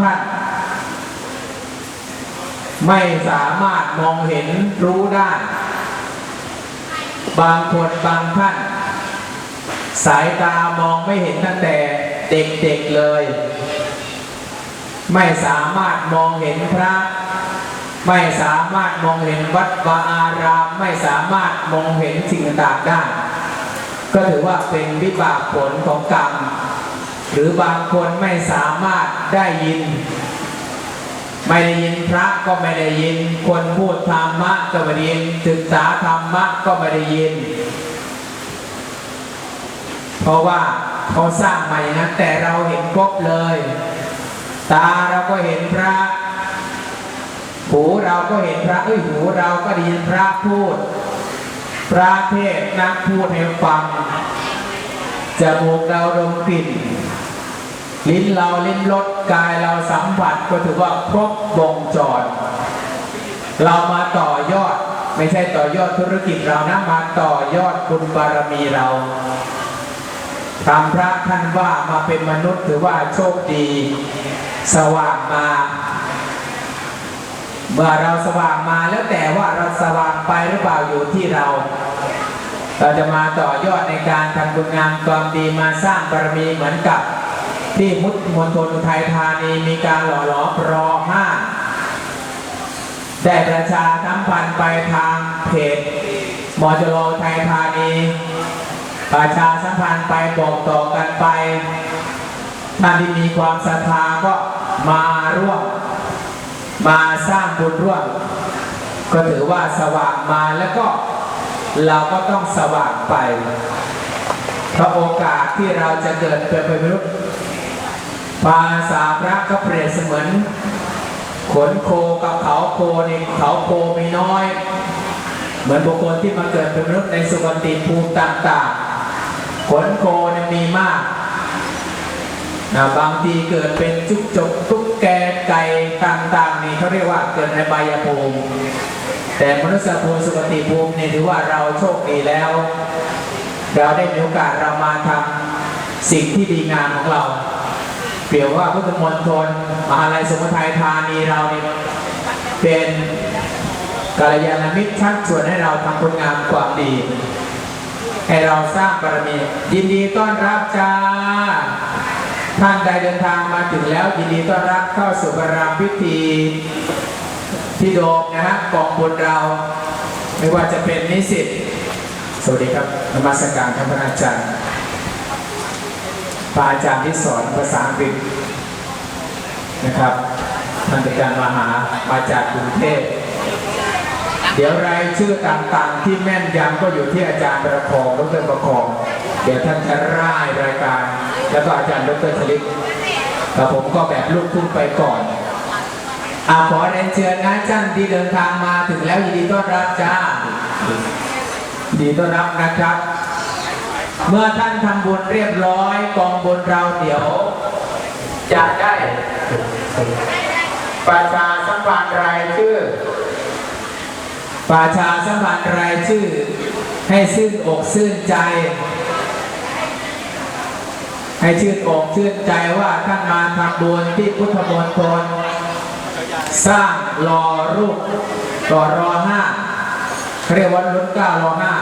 ท่าน ไม่สามารถมองเห็นรู้ได้ บางคนบางท่าน สายตามองไม่เห็นตั้งแต่เด็กๆเลย ไม่สามารถมองเห็นพระ ไม่สามารถมองเห็นวัดวาอาราม ไม่สามารถมองเห็นสิ่งต่างๆได้ ก็ถือว่าเป็นวิบากผลของกรรม หรือบางคนไม่สามารถได้ยิน ไม่ได้ยินพระก็ไม่ได้ยิน คนพูดธรรมะก็ไม่ได้ยินศึกษาธรรมะก็ไม่ได้ยิน เพราะว่าเขาสร้างมาอย่นั้นแต่เราเห็นครบเลย ตาเราก็เห็นพระ หูเราก็เห็นพระเอ้ยหูเราก็ได้ยินพระพูด พระเทศน์นักพูดให้ฟังจมูกเราดมกลิ่น ลิ้นเราลิ้มรสกายเราสัมผัสก็ถือว่าครบวงจร เรามาต่อยอด ไม่ใช่ต่อยอดธุรกิจเรานะมาต่อยอดคุณบารมีเราทำพระท่านว่ามาเป็นมนุษย์ถือว่าโชคดี สว่างมา เมื่อเราสว่างมาแล้วแต่ว่าเราสว่างไปหรือเปล่าอยู่ที่เรา เราจะมาต่อยอดในการทำบุญงานความดีมาสร้างบารมีเหมือนกับ ที่มุดมณฑลอุทัยธานีมีการหล่อหลอมรอห้าได้ประชาทั้งพันธ์ไปทางเพจมอจโลไทยธานี ประชาสัมพันธ์ไปบอกต่อกันไปท่านที่มีความศรัทธาก็มาร่วม มาสร้างบุญร่วม ก็ถือว่าสว่างมาแล้วก็เราก็ต้องสว่างไป เพราะโอกาสที่เราจะเกิดเป็นมนุษย์ ภาษาพระก็เปรียบเสมือนขนโคกับเขาโคในเขาโคมีน้อย เหมือนบุคคลที่มาเกิดเป็นมนุษย์ในสุคติภูมิต่างๆ ขนโคเนี่ยมีมากนะบางทีเกิดเป็นจุกจกตุ๊กแกไก่ต่างๆนี่เขาเรียกว่าเกิดในบายภูมิ แต่มนุษยภูมิสุคติภูมินี่ถือว่าเราโชคดีแล้ว เราได้มีโอกาสเรามาทำสิ่งที่ดีงามของเรา เปรียบว่าพุทธมณฑลมหาลัยสมุทัยธานีเรานี่เป็นกัลยาณมิตรชักชวนให้เราทำคุณงามความดี ให้เราสร้างบารมี ยินดีต้อนรับจ้า ท่านใดเดินทางมาถึงแล้ว ยินดีต้อนรับเข้าสู่บารมพิธีที่โดมนะฮะกองบุญเรา ไม่ว่าจะเป็นนิสิตสวัสดีครับนมัสการท่านพระอาจารย์ พระอาจารย์ที่สอนภาษาอังกฤษนะครับท่านอาจารย์มหามาจากกรุงเทพเดี๋ยวรายชื่อต่างๆที่แม่นยำก็อยู่ที่อาจารย์ประคองดรประคอง เดี๋ยวท่านจะร่ายรายการ แล้วก็อาจารย์ดรชลิตแต่ผมก็แบบลูกทุ่งไปก่อนอาขอเรียนเชิญนะท่านที่เดินทางมาถึงแล้วยินดีต้อนรับจ้ายินดีต้อนรับนะครับ เมื่อท่านทำบุญเรียบร้อยกองบุญเราเดี๋ยว จะได้ประชาสัมพันธ์รายชื่อประชาสัมพันธ์รายชื่อ ให้ซื่นอกซื่นใจ ให้ชื่นอกชื่นใจว่าท่านมาทำบุญที่พุทธมณฑลสร้างรอรูปต่อรอห้าเรียกว่ารุ่นเก้ารอห้า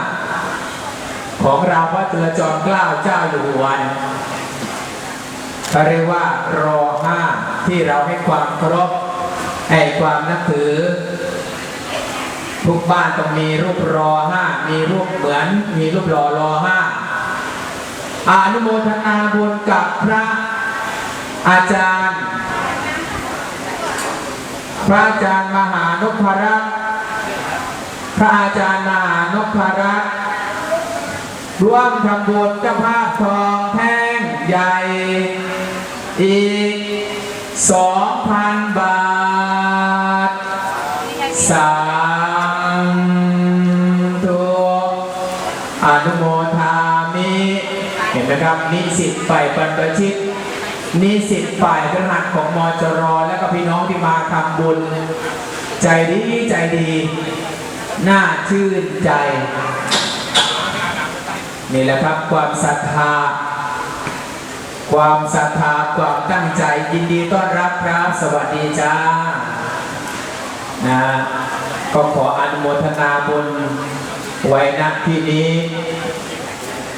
ของเราพระจุลจอมเกล้าเจ้าอยู่หัวนเขาเรียกว่ารอห้าที่เราให้ความเคารพให้ความนับถือ ทุกบ้านต้องมีรูปรอห้ามีรูปเหมือนมีรูปรอรอห้าอนุโมทนาบุญกับพระอาจารย์ พระอาจารย์มหานพรัตน์พระอาจารย์มหานพรัตน์ ร่วมทำบุญเจ้าภาพทองแท่งใหญ่ อีกสองพันบาทสามทุอนุโมทามิ เห็นไหมครับ นิสิตฝ่ายบรรพชิตนิสิตฝ่ายพฤหัสของมจรและก็พี่น้องที่มาทำบุญ ใจดีใจดี น่าชื่นใจ นี่แหละครับความศรัทธา ความศรัทธาความตั้งใจยินดีต้อนรับครับสวัสดีจ้านะก็ขออนุโมทนาบุญไว้ณที่นี้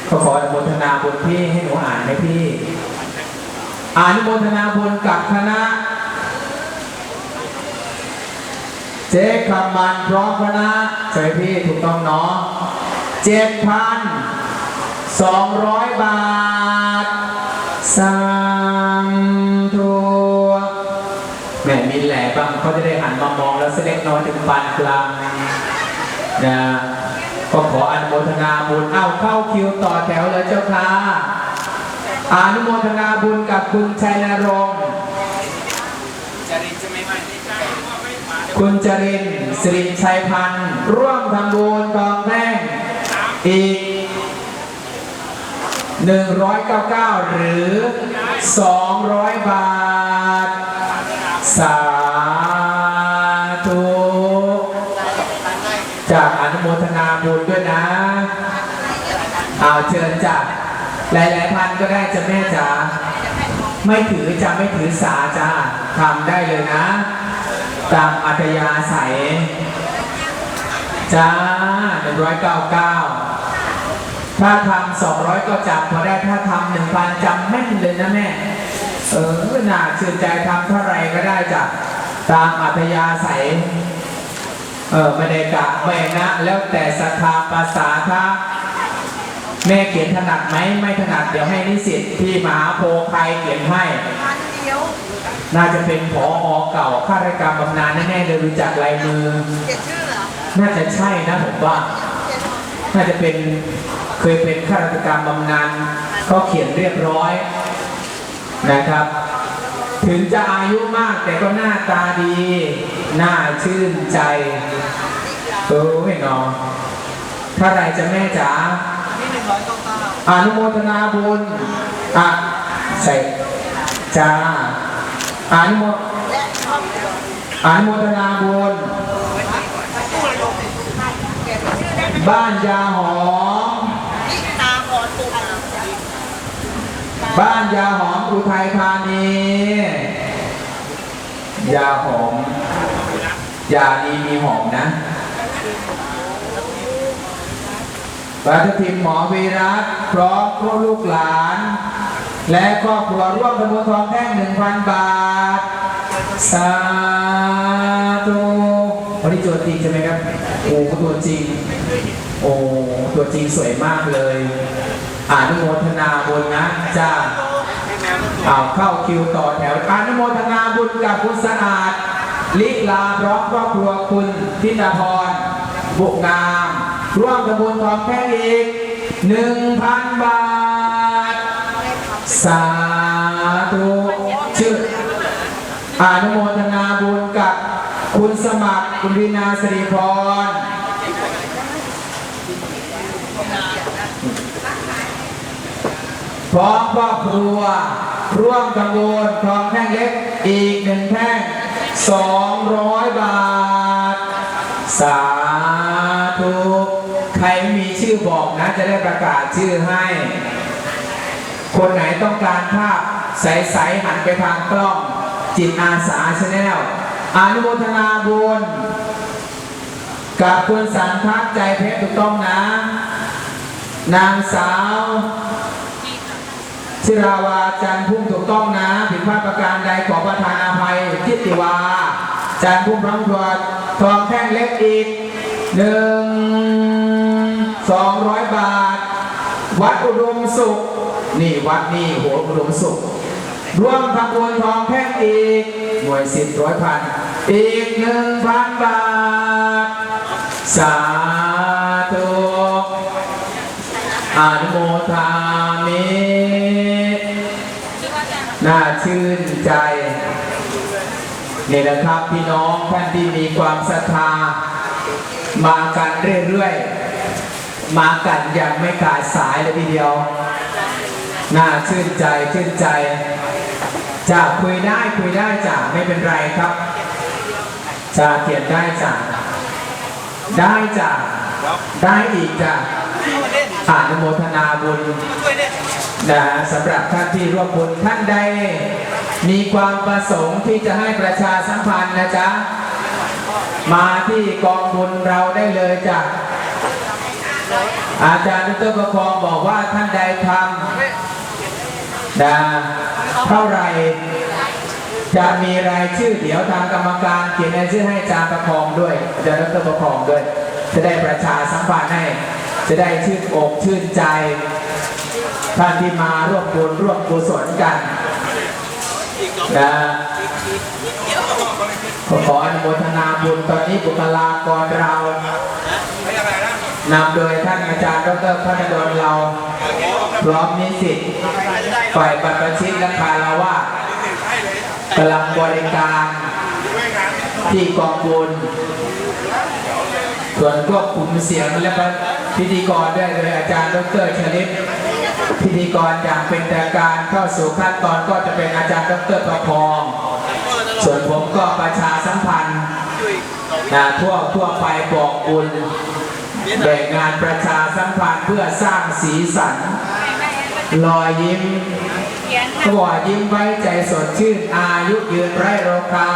ก็ขออนุโมทนาบุญพี่ให้หนูอ่านให้พี่อนุโมทนาบุญกับคณะ เจ๊คำมันพร้อมคณะใช่พี่ถูกต้องเนาะเจ็ดพัน สองร้อยบาทสามทัวแหม่มีแหล่บ้างเขาจะได้หันมามองแล้วเสด็จน้อยถึงปานกลางนะก็ขออนุโมทนาบุญ เอ้าเข้าคิวต่อแถวเลยเจ้าค่ะอนุโมทนาบุญกับคุณชัยนรงค์คุณจรินทร์สิริชัยพันธ์ร่วมทำบุญทองแท่งอีก 199 หรือ 200 บาท สาธุจากอนุโมทนาบุญด้วยนะเอาเชิญจ้ะหลายๆพันก็ได้จะแม่จ๋าไม่ถือจะไม่ถือสาจ้าทำได้เลยนะ ตามอัธยาศัยจ้า199 ถ้าทำ200ก็จับพอได้ถ้าทำ1,000จำแม่นเลยนะแม่ เออน่าชื่นใจทำเท่าไหรก็ได้จ้ะตามอัธยาศัย เออไม่ได้กะไม่นะ แล้วแต่ศรัทธาภาษาถ้าแม่เขียนถนัดไหมไม่ถนัดเดี๋ยวให้นิสิตที่มหาโพธิ์ใครเขียนให้พันเดียวน่าจะเป็นผออเก่าข้าราชการบำนาญแน่ๆเลยรู้จักลายมือเขียนชื่อเหรอน่าจะใช่นะผมว่าเขีย น่าจะเป็นเคยเป็นข้าราชการบำนาญเขาเขียนเรียบร้อยนะครับ ถึงจะอายุมากแต่ก็หน้าตาดีน่าชื่นใจเออไม่นอนเท่าไหรจะแม่จ๋าอานุโมทนาบุญอะใส่จ้าอนุโมอบอนุโมทนาบุญ เขียนชื่อได้ไหม บ้านยาหอม ตามออนปูนาบ้านยาหอมอุทัยธานี ยาหอม ยาดีมีหอมนะปัททิมหมอวีรัตพร้อมครอลูกหลาน และครอบครัวร่วมทำบุญทองแท่งหนึ่งพันบาท สาธุ วันนี้ตัวจริงใช่ไหมครับ โอ้ตัวจริง โอ้ตัวจริงสวยมากเลยอานุโมทนาบุญนะจ้าเอาเข้าคิวต่อแถวอนุโมทนาบุญกับคุณสะอาด ลิลาพร้อมครอบครัวคุณทิตาพรบุกงาม ร่วมทำบุญทองแท่งอีกหนึ่งพันบาท สาธุชื่ออานุโมทนาบุญกับคุณสมัคร คุณวินาสิริพรพร้อมครอบครัว ร่วมทำบุญทองแท่งเล็กอีกหนึ่งแท่งสองร้อยบาท สาธุใครม่มีชื่อบอกนะ จะได้ประกาศชื่อให้ คนไหนต้องการภาพใส ๆ หันไปทางกล้องจิตอาสาชาแนล อนุโมทนาบุญกับคุณสันทัศน์ใจเพชรถูกต้องนะ นางสาวชิราวาจันพุ่มถูกต้องนะ ผิดพลาดประการใดขอประทานอภัยทิติวา จันพุ่มพร้อมตัวทองแท่งเล็กอีกหนึ่งสองร้อยบาท วัดอุดมสุข นี่วัดนี่หัวอุดมสุข ร่วมทำบุญทองแท่งอีก หน่วยสิบร้อยพัน อีกหนึ่งพันบาท สาธุอนุโมทามิน่าชื่นใจนี่แหละครับพี่น้องท่านที่มีความศรัทธา มากันเรื่อยๆ มากันอย่างไม่ขาดสายเลยทีเดียว น่าชื่นใจชื่นใจ จะคุยได้คุยได้จะไม่เป็นไรครับ จะเขียนได้จะได้จะได้อีกจะอนุโมทนาบุญนะสำหรับท่านที่ร่วมบุญท่านใดมีความประสงค์ที่จะให้ประชาสัมพันธ์นะจ๊ะ มาที่กองบุญเราได้เลยจ้ะอาจารย์ดรประคองบอกว่าท่านใดทำ นะเท่าไรจะมีรายชื่อเดี๋ยวทางกรรมการเขียนรายชื่อให้อาจารย์ประคองด้วยอาจารย์ดรประคองด้วย จะได้ประชาสัมพันธ์ให้ จะได้ชื่นอกชื่นใจท่านที่มาร่วมบุญร่วมกุศลกันนะขอขออนุโมทนาบุญตอนนี้บุคลากรเรานำโดยท่านอาจารย์ดรพัฒนดลเรา พร้อมนิสิตฝ่ายบรรพชิตและคาราวะกำลังบริการที่กองบุญส่วนควบคุมเสียงและพิธีกรด้วยโดยอาจารย์ดรชลิตพิธีกรอย่างเป็นทางการเข้าสู่ขั้นตอนก็จะเป็นอาจารย์ดรประพองส่วนผมก็ประชาสัมพันธ์นะทั่วทั่วไปบอกบุญแบ่งงานประชาสัมพันธ์เพื่อสร้างสีสัน รอยยิ้มเขาบอกว่ายิ้มไว้ใจสดชื่นอายุยืนไร้โรคา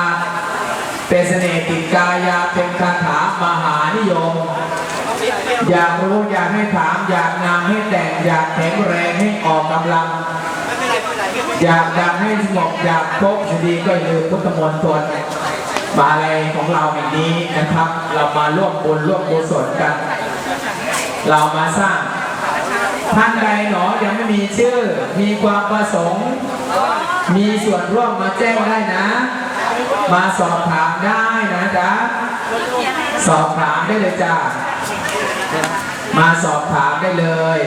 เป็นเสน่ห์ติดกายาเป็นคาถามหานิยม อยากรู้อยากให้ถาม อยากงามให้แต่งอยากแข็งแรงให้ออกกำลัง อยากดังให้สงบอยากพบสดีก็อย่าลืมพุทธมนตรมาอะไรของเราอย่างนี้นะครับ เรามาร่วมบุญร่วมกุศลกัน เรามาสร้าง ท่านใดหนอยังไม่มีชื่อ มีความประสงค์ มีส่วนร่วมมาแจ้งได้นะ มาสอบถามได้นะจ๊ะ สอบถามได้เลยจ้ามาสอบถามได้เลย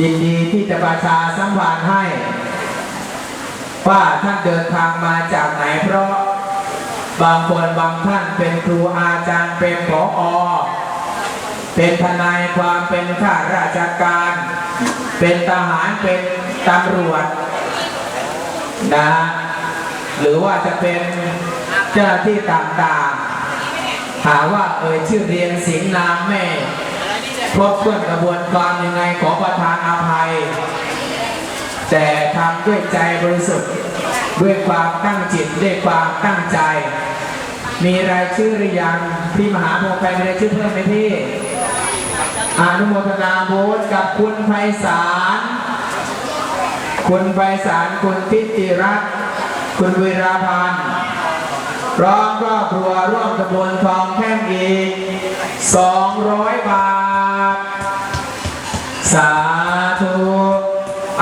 ยินดีที่จะประชาสัมพันธ์ให้ ว่าท่านเดินทางมาจากไหนเพราะ บางคนบางท่านเป็นครูอาจารย์เป็นผออ เป็นทนายความเป็นข้าราชการ เป็นทหารเป็นตำรวจนะหรือว่าจะเป็นเจ้าหน้าที่ต่างๆหาว่าเอ่ยชื่อเรียนสิงห์นามแม่ครบถ้วนกระบวนการยังไงขอประทานอภัย แต่ทำด้วยใจบริสุทธิ์ด้วยความตั้งจิตด้วยความตั้งใจ มีรายชื่อหรือยังพี่มหาโพธิ์ใครมีรายชื่อเพิ่มไหมพี่ อนุโมทนาบุญกับคุณไพศาล คุณไพศาล คุณทิติรัตน์ คุณวิราพันธ์พร้อมครอบครัวร่วมกระบวนทองแท่งอีก 200 บาท สาธุ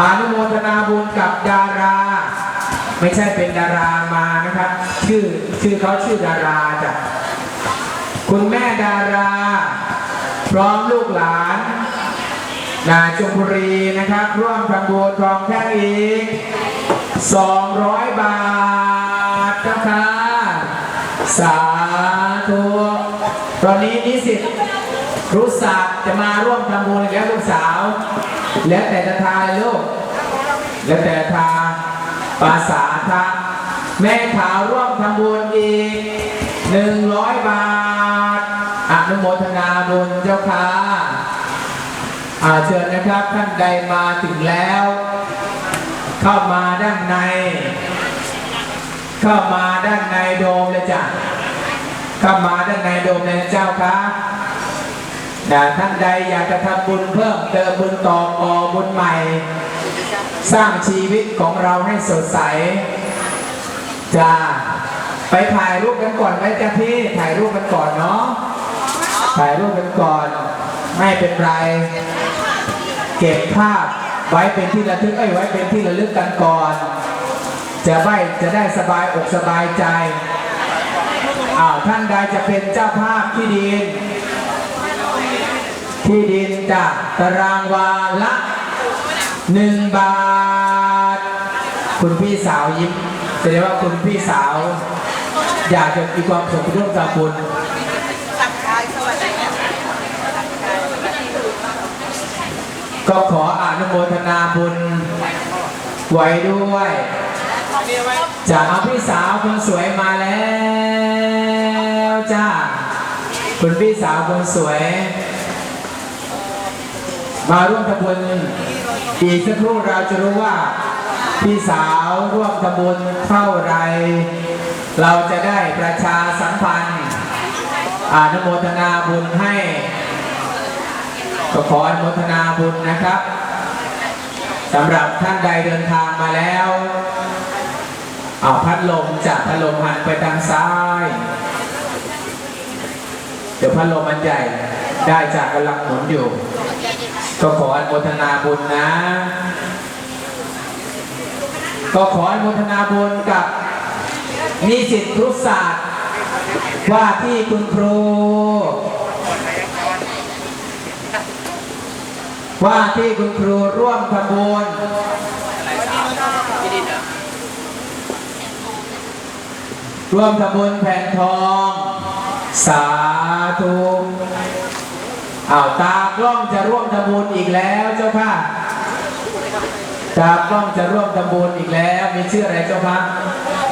อนุโมทนาบุญกับดารา ไม่ใช่เป็นดารามานะครับ ชื่อชื่อเขาชื่อดาราจ้ะคุณแม่ดารา พร้อมลูกหลานนาจุบุรีนะครับ ร่วมทำบุญทองแท่งอีก 200 บาทเจ้าค่ะสาธุตอนนี้นิสิตรู้ศักจะมาร่วมทำบุญแล้วลูกสาว แล้วแต่จะทาลูกแล้วแต่ทาภาษาทะแม่ขาวร่วมทำบุญอีก 100 บาท อนุโมทนาบุญเจ้าค่ะอาเชิญนะครับท่านใดมาถึงแล้ว เข้ามาด้านใน เข้ามาด้านในโดมเลยจ้ะเข้ามาด้านในโดมเลยนะเจ้าค่ะนะท่านใดอยากจะทำบุญเพิ่มเติมบุญต่อออบุญใหม่ สร้างชีวิตของเราให้สดใสจ้าไปถ่ายรูปกันก่อนไหมจ้าพี่ถ่ายรูปกันก่อนเนาะ ถ่ายรูปกันก่อน ไม่เป็นไร เก็บภาพไว้เป็นที่ระลึกเอ้ยไว้เป็นที่ระลึกกันก่อน จะไว้จะได้สบายอกสบายใจอ้าวท่านใดจะเป็นเจ้าภาพที่ดิน ที่ดินจากตารางวาละหนึ่งบาท คุณพี่สาวยิ้มแสดงว่าคุณพี่สาว อยากจะมีความสุขร่วมกับคุณ สักทายสวัสดีค่ะ ก็ขออนุโมทนาบุญไว้ด้วย จะเอาพี่สาวคนสวยมาแล้วจ้าคุณพี่สาวคนสวย มาร่วมทำบุญอีกสักครู่เราจะรู้ว่า พี่สาวร่วมทำบุญเท่าไร เราจะได้ประชาสัมพันธ์อนุโมทนาบุญให้ ก็ขออนุโมทนาบุญนะครับสำหรับท่านใดเดินทางมาแล้ว เอาพัดลมจากพัดลมหันไปทางซ้าย เดี๋ยวพัดลมมันใหญ่ได้จากกำลังหมุนอยู่ ก็ขออนุโมทนาบุญนะ ก็ขออนุโมทนาบุญกับนิสิตครุศาสตร์ว่าที่คุณครู ว่าที่คุณครูร่วมทำบุญร่วมทำบุญแผ่นทอง สาธุอ้าวตากล้องจะร่วมทำบุญอีกแล้วเจ้าค่ะตากล้องจะร่วมทำบุญอีกแล้ว มีชื่ออะไรเจ้าคะ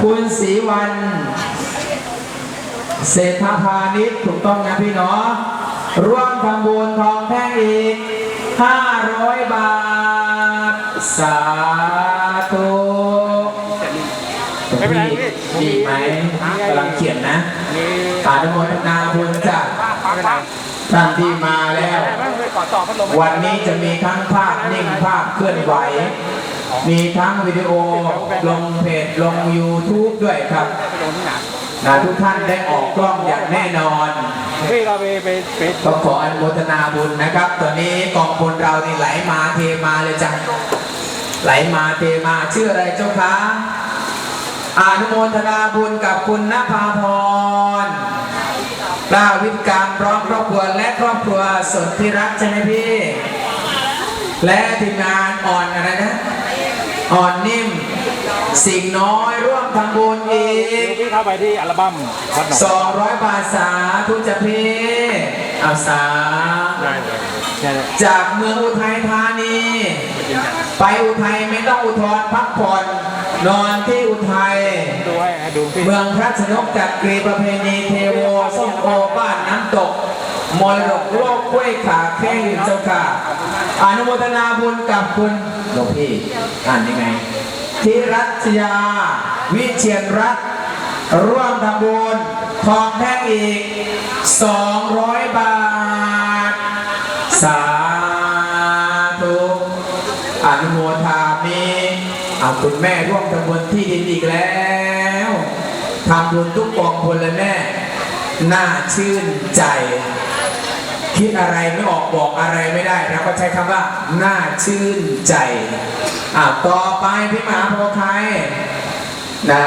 คุณศรีวันเศรษฐพาณิชย์ถูกต้องนะพี่เนาะร่วมทำบุญทองแท่งอีก 500บาท สาธุไม่เป็นไรพี่มีไหมกำลังเขียนนะมีอนุโมทนาบุญจากไม่เป็นไรท่านที่มาแล้วได้ไหมไปก่อนต่อพัดลมวันนี้จะมีทั้งภาพนิ่งภาพเคลื่อนไหว มีทั้งวิดีโอลงเพจลง YouTube ด้วยครับไปลงที่ไห นนะทุกท่านได้ออกกล้องอย่างแน่นอนพี่เราไปไปไปก็ขออนุโมทนาบุญนะครับ ตอนนี้กองบุญเรานี่ไหลมาเทมาเลยจ้ะไหลมาเทมาชื่ออะไรเจ้าคะอนุโมทนาบุญกับคุณนภาพรดาวิทย์การพร้อมครอบครัวและครอบครัวสนธิรักใช่ไหมพี่ และทีมงานอ่อนอะไรนะ อ่อนนิ่ม สิ่งน้อยร่วมทำบุญอีกพี่เข้าไปที่อัลบั้มวัดหนองสองร้อยบาทสาธุจะพี่เอาสาได้เลยเนี่ยจากเมืองอุทัยธานี ไปอุทัยไม่ต้องอุทธรณ์พักผ่อนนอนที่อุทัยดูให้ให้ดูพี่เมืองพระชนกจักรีประเพณีเทโวส้มโอบ้านน้ำตกมรดกโลกกล้วยขาแข้งเจ้าค่ะอนุโมทนาบุญกับคุณหลวงพี่อ่านยังไง ธิรัชยา วิเชียนรัตร่วมทำบุญทองแท่งอีก 200 บาท สาธุอนุโมทามีเอาคุณแม่ร่วมทำบุญที่ดินอีกแล้วทำบุญทุกกองบุญเลยแม่ น่าชื่นใจ คิดอะไรไม่ออกบอกอะไรไม่ได้เราก็ใช้คำว่า น่าชื่นใจ อะต่อไปพี่มหาโพธิ์ไทยนะ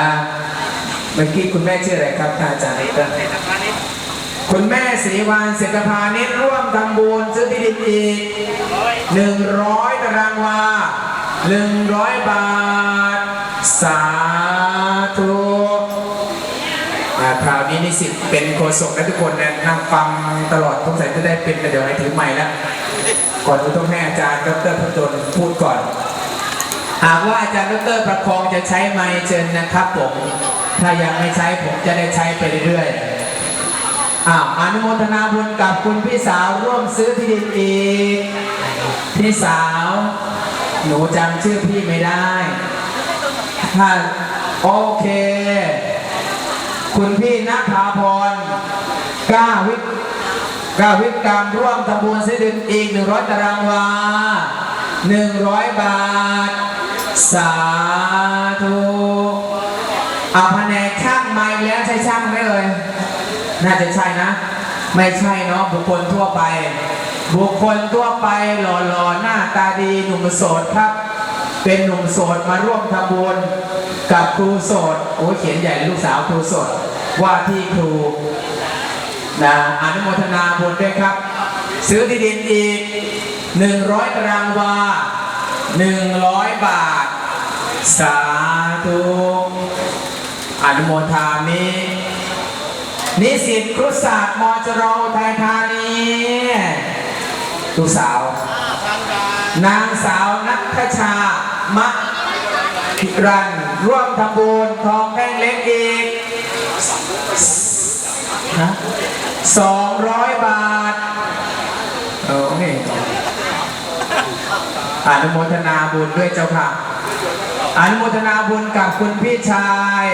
เมื่อกี้คุณแม่ชื่ออะไรครับท่านอาจารย์คุณแม่ศรีวานเศรษฐพาณิชย์ร่วมทำบุญซื้อที่ดินอีกหนึ่งร้อยตารางวาหนึ่งร้อยบาท สาธุอ่าคราวนี้นิสิตเป็นโฆษกและทุกคนเนี่ยนั่งฟังตลอดสงสัยจะได้เป็นแต่เดี๋ยวให้ถือไม้แล้วก่อนอื่นต้องให้อาจารย์ดรพจนพูดก่อน หากว่าอาจารย์ดรประคองจะใช้ไม้เชิญนะครับผม ถ้ายังไม่ใช้ผมจะได้ใช้ไปเรื่อยๆอ้าวอนุโมทนาบุญกับคุณพี่สาวร่วมซื้อที่ดินอีก พี่สาว หนูจำชื่อพี่ไม่ได้ถ้าโอเค คุณพี่นภาพรกล้าวิกล้าวิการมร่วมทำบุญซื้อดินอีก100ตารางวา100บาท สาธุเอาแผนกช่างมาแล้วใช่ช่างไหมเอ่ยน่าจะใช่นะ ไม่ใช่เนาะบุคคลทั่วไป บุคคลทั่วไปหล่อๆหน้าตาดีหนุ่มโสดครับ เป็นหนุ่มโสดมาร่วมทำบุญกับครูโสดโอ้เขียนใหญ่ลูกสาวครูโสดว่าที่ครูนะอนุโมทนาบุญด้วยครับ ซื้อที่ดินอีก 100ตารางวา 100บาท สาธุอนุโมทามินิสิตครุศาสตร์มอจโรอุทัยธานีลูกสาว นางสาวนัทชามะพิรัน ร่วมทำบุญทองแท่งเล็กอีกสองร้อยบาท โอเค อนุโมทนาบุญด้วยเจ้าค่ะอนุโมทนาบุญกับคุณพี่ชาย